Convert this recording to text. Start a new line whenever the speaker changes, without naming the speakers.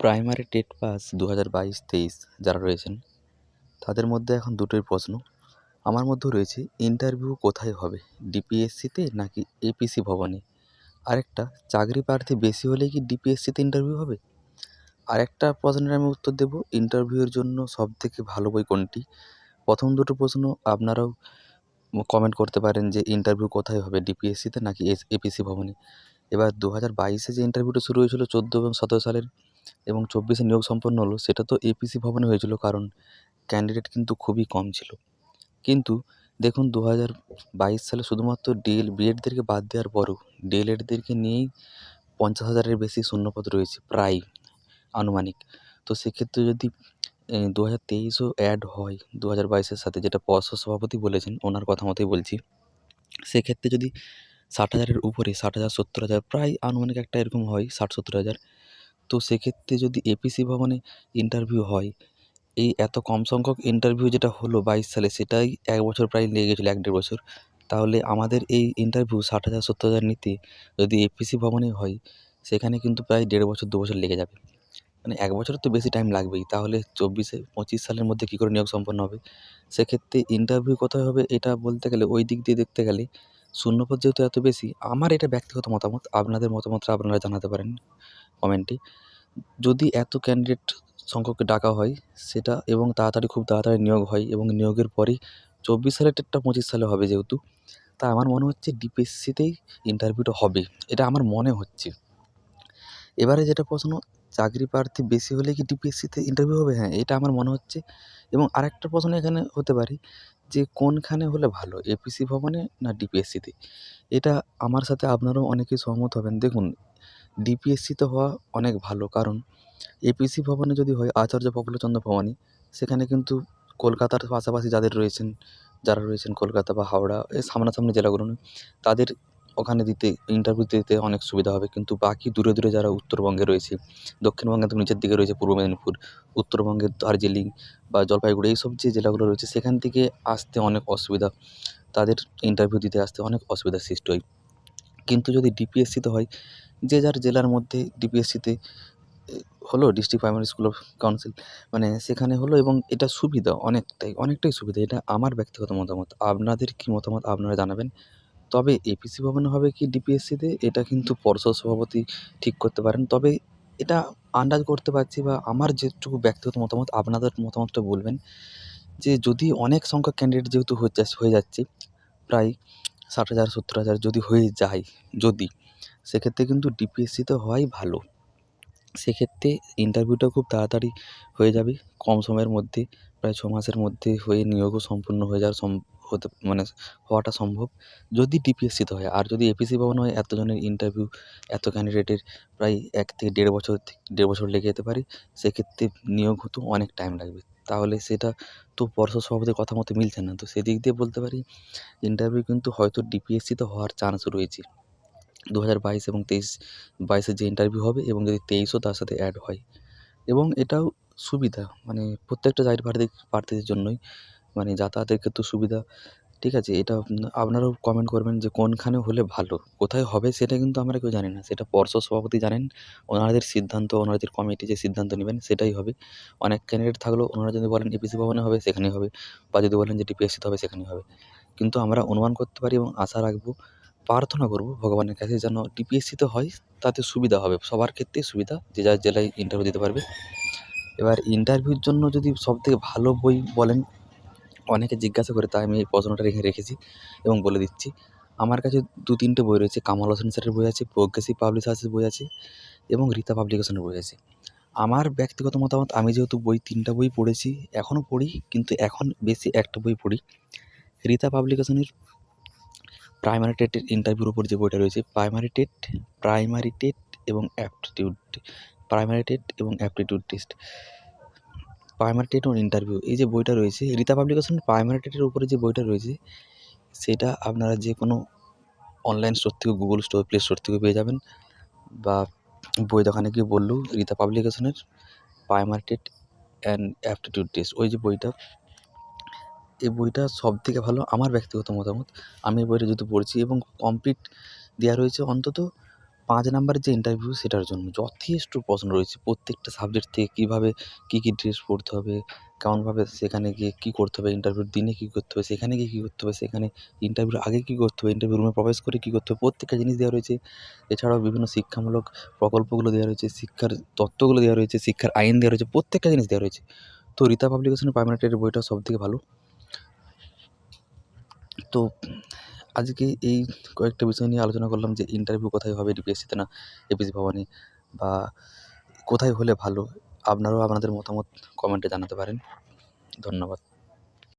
Primary TET pass দু হাজার বাইশ তেইশ যারা রয়েছেন, তাদের মধ্যে এখন দুটোই প্রশ্ন। আমার মধ্যেও রয়েছে, ইন্টারভিউ কোথায় হবে? ডিপিএসসিতে নাকি এপিসি ভবনে? আরেকটা, চাকরি প্রার্থী বেশি হলে কি ডিপিএসসিতে ইন্টারভিউ হবে? আরেকটা প্রশ্নের আমি উত্তর দেবো, ইন্টারভিউয়ের জন্য সবথেকে ভালো বই কোনটি? প্রথম দুটো প্রশ্ন আপনারাও কমেন্ট করতে পারেন যে ইন্টারভিউ কোথায় হবে, ডিপিএসসিতে নাকি এপিসি ভবনে? এবার দু হাজার বাইশে যে ইন্টারভিউটা শুরু হয়েছিল চোদ্দ এবং সতেরো সালের এবং চব্বিশে নিয়োগ সম্পন্ন হলো, সেটা তো এপিসি ভবনে হয়েছিল কারণ ক্যান্ডিডেট কিন্তু খুবই কম ছিল। কিন্তু দেখুন দু হাজার বাইশ সালে শুধুমাত্র ডিএল বিএডদেরকে বাদ দেওয়ার পরও ডিএলএডদেরকে নিয়েই পঞ্চাশ হাজারের বেশি শূন্যপদ রয়েছে প্রায় আনুমানিক। তো সেক্ষেত্রে যদি দু হাজার তেইশও অ্যাড হয় দু হাজার বাইশের সাথে, যেটা পর্ষদ সভাপতি বলেছেন, ওনার কথা মতোই বলছি, সেক্ষেত্রে যদি ষাট হাজারের উপরে, ষাট হাজার সত্তর হাজার, প্রায় আনুমানিক একটা এরকম হয়, ষাট সত্তর হাজার তো সেক্ষেত্রে যদি এপিসি ভবনে ইন্টারভিউ হয়, এই এত কম সংখ্যক ইন্টারভিউ যেটা হলো বাইশ সালে, সেটাই এক বছর প্রায় লেগে গেছিল, এক দেড় বছর। তাহলে আমাদের এই ইন্টারভিউ ষাট হাজার, সত্তর হাজার নিতে যদি এপিসি ভবনে হয়, সেখানে কিন্তু প্রায় দেড় বছর, দু বছর লেগে যাবে। মানে এক বছরের তো বেশি টাইম লাগবেই। তাহলে চব্বিশে, পঁচিশ সালের মধ্যে কী করে নিয়োগ সম্পন্ন হবে? সেক্ষেত্রে ইন্টারভিউ কোথায় হবে এটা বলতে গেলে ওই দিক দিয়ে দেখতে গেলে শূন্যপদ যেহেতু এত বেশি, আমার এটা ব্যক্তিগত মতামত, আপনাদের মতামতটা আপনারা জানাতে পারেন। কমেন্টে। যদি এত ক্যান্ডিডেট সংখ্যককে ডাকা হয়, সেটা এবং তাড়াতাড়ি খুব তাড়াতাড়ি নিয়োগ হয় এবং নিয়োগের পরেই চব্বিশ সালের ডেটটা পঁচিশ সালে হবে যেহেতু, তা আমার মনে হচ্ছে ডিপিএসসিতেই ইন্টারভিউটা হবে, এটা আমার মনে হচ্ছে। এবারে যেটা প্রশ্ন, চাকরি প্রার্থী বেশি হলে কি ডিপিএসসিতে ইন্টারভিউ হবে? হ্যাঁ এটা আমার মনে হচ্ছে। এবং আরেকটা প্রশ্ন এখানে হতে পারে যে কোনখানে হলে ভালো এপিসি ভবনে না ডিপিএসসিতে এটা আমার সাথে আপনারাও অনেকেই সহমত হবেন। দেখুন ডিপিএসসিতে হওয়া অনেক ভালো, কারণ এপিসি ভবনে যদি হয়, আচার্য প্রফুল্লচন্দ্র ভবানী, সেখানে কিন্তু কলকাতার পাশাপাশি যাদের রয়েছেন, যারা রয়েছেন কলকাতা বা হাওড়া, এই সামনাসামনি জেলাগুলো তাদের ওখানে দিতে ইন্টারভিউ দিতে অনেক সুবিধা হবে। কিন্তু বাকি দূরে দূরে যারা উত্তরবঙ্গে রয়েছে দক্ষিণবঙ্গে তো নিচের দিকে রয়েছে, পূর্ব মেদিনীপুর, উত্তরবঙ্গের দার্জিলিং বা জলপাইগুড়ি, এইসব যে জেলাগুলো রয়েছে, সেখান থেকে আসতে অনেক অসুবিধা, তাদের ইন্টারভিউ দিতে আসতে অনেক অসুবিধার সৃষ্টি হয়। কিন্তু যদি ডিপিএসসিতে হয়, যে যার জেলার মধ্যে ডিপিএসসিতে হলো district primary school of council মানে সেখানে হলো এবং এটা সুবিধা অনেকটাই অনেকটাই সুবিধা। এটা আমার ব্যক্তিগত মতামত। আপনাদের কী মতামত আপনারা জানাবেন। তবে এপিসি ভবনে হবে কি ডিপিএসসিতে এটা কিন্তু পর্ষদ সভাপতি ঠিক করতে পারেন। তবে এটা আন্দাজ করতে পারছি বা আমার যেটুকু ব্যক্তিগত মতামত, আপনাদের মতামতটা বলবেন যে যদি অনেক সংখ্যক ক্যান্ডিডেট যেহেতু হয়ে যাচ্ছে, প্রায় ষাট হাজার, সত্তর হাজার যদি হয়ে যায়, যদি, সেক্ষেত্রে কিন্তু ডিপিএসসিতে হওয়াই ভালো। সেক্ষেত্রে ইন্টারভিউটা খুব তাড়াতাড়ি হয়ে যাবে, কম সময়ের মধ্যে, প্রায় ছ মাসের মধ্যে হয়ে নিয়োগও সম্পূর্ণ হয়ে যাওয়ার সম হতে মানে হওয়াটা সম্ভব। যদি ডিপিএসসিতে হয়, আর যদি এপিসি ভবনে হয়, এতজনের ইন্টারভিউ এত ক্যান্ডিডেটের প্রায় এক থেকে দেড় বছর দেড় বছর লেগে যেতে পারে, সেক্ষেত্রে নিয়োগ হতেও অনেক টাইম লাগবে। তাহলে সেটা তো পর্ষদ সভাপতির কথা মতো মিলছে না। তো সেদিক দিয়ে বলতে পারি ইন্টারভিউ কিন্তু হয়তো ডিপিএসসিতে হওয়ার চান্স রয়েছে। দু হাজার বাইশ এবং তেইশ বাইশের যে ইন্টারভিউ হবে এবং যদি তেইশও তার সাথে অ্যাড হয়। এবং এটাও সুবিধা মানে প্রত্যেকটা চাকরি প্রার্থী প্রার্থীদের জন্যই। মানে যাতায়াতের ক্ষেত্রেও সুবিধা, ঠিক আছে? এটা আপনারাও কমেন্ট করবেন যে কোনখানে হলে ভালো, কোথায় হবে সেটা কিন্তু আমরা কেউ জানি না। সেটা পর্ষদ সভাপতি জানেন, ওনাদের সিদ্ধান্ত, ওনাদের কমিটি যে সিদ্ধান্ত নেবেন সেটাই হবে। অনেক ক্যান্ডিডেট থাকলেও ওনারা যদি বলেন এপিসি ভবনে হবে সেখানেই হবে, বা যদি বলেন যে ডিপিএসসিতে হবে সেখানেই হবে। কিন্তু আমরা অনুমান করতে পারি এবং আশা রাখব, প্রার্থনা করব ভগবানের কাছে যেন ডিপিএসসিতে হয়, তাতে সুবিধা হবে। সবার ক্ষেত্রেই সুবিধা, যে যার জেলায় ইন্টারভিউ দিতে পারবে। এবার ইন্টারভিউর জন্য যদি সবথেকে ভালো বই বলেন অনেকে জিজ্ঞাসা করে তাই আমি এই প্রশ্নটা রেখে, রেখেছি? এবং বলে দিচ্ছি, আমার কাছে দু তিনটে বই রয়েছে। কামাল হোসেন স্যারের বই আছে প্রজ্ঞাসী পাবলিশার্সের বই আছে এবং রীতা পাবলিকেশনের বই আছে। আমার ব্যক্তিগত মতামত, আমি যেহেতু বই, তিনটা বই পড়েছি, এখনও পড়ি, কিন্তু এখন বেশি একটা বই পড়ি। রীতা পাবলিকেশনের প্রাইমারি টেটের ইন্টারভিউর উপর যে বইটা রয়েছে, প্রাইমারি টেট প্রাইমারি টেট এবং অ্যাপটিটিউড, প্রাইমারি টেট এবং aptitude test. Primary TET interview এই যে বইটা রয়েছে রীতা পাবলিকেশন প্রাইমারি টেটের উপরে যে বইটা রয়েছে, সেটা আপনারা যে কোনো অনলাইন স্টোর থেকে গুগল স্টোর প্লে স্টোর থেকে পেয়ে যাবেন। বা বই দোকানে গিয়ে বললেও Rita পাবলিকেশনের primary TET and aptitude test ওই যে বইটা। এই বইটা সব থেকে ভালো, আমার ব্যক্তিগত মতামত। আমি এই বইটা যেহেতু পড়ছি এবং কমপ্লিট দেওয়া রয়েছে অন্তত পাঁচ নাম্বারের যে ইন্টারভিউ সেটার জন্য যথেষ্ট প্রশ্ন রয়েছে। প্রত্যেকটা সাবজেক্ট থেকে কীভাবে কী কী ড্রেস পরতে হবে, কেমনভাবে সেখানে গিয়ে কী করতে হবে ইন্টারভিউর দিনে কী করতে হবে, সেখানে গিয়ে কী করতে হবে, সেখানে ইন্টারভিউর আগে কী করতে হবে ইন্টারভিউ রুমে প্রবেশ করে কী করতে হবে, প্রত্যেকটা জিনিস দেওয়া রয়েছে। এছাড়াও বিভিন্ন শিক্ষামূলক প্রকল্পগুলো দেওয়া রয়েছে, শিক্ষার তত্ত্বগুলো দেওয়া রয়েছে, শিক্ষার আইন দেওয়া রয়েছে, প্রত্যেকটা জিনিস দেওয়া রয়েছে। তো রীতা পাবলিকেশনের পার্মানেন্টের বইটা সবথেকে ভালো। তো আজকে এই কয়েকটা বিষয় নিয়ে আলোচনা করলাম যে ইন্টারভিউ কোথায় হবে ডিপিএসসিতে না এপিসি ভবনে বা কোথায় হলে ভালো? আপনারাও আপনাদের মতামত কমেন্টে জানাতে পারেন। ধন্যবাদ।